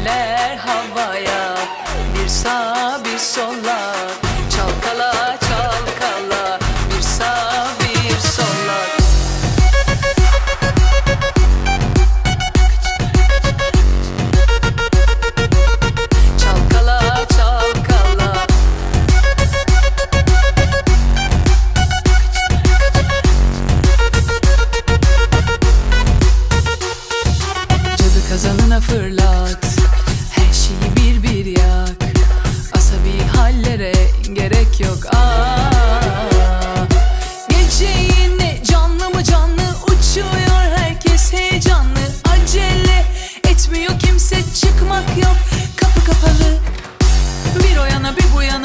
Eller havaya Bir sağ bir sola. Çalkala çalkala Bir sağ bir sola. Çalkala çalkala. Cadı kazanına fırlat Sözlere gerek yok. Ah, Aa Gece yine canlı mı canlı uçuyor herkes heyecanlı. Acele etmiyor kimse çıkmak yok. Kapı kapalı. Bir o yana bir bu yana.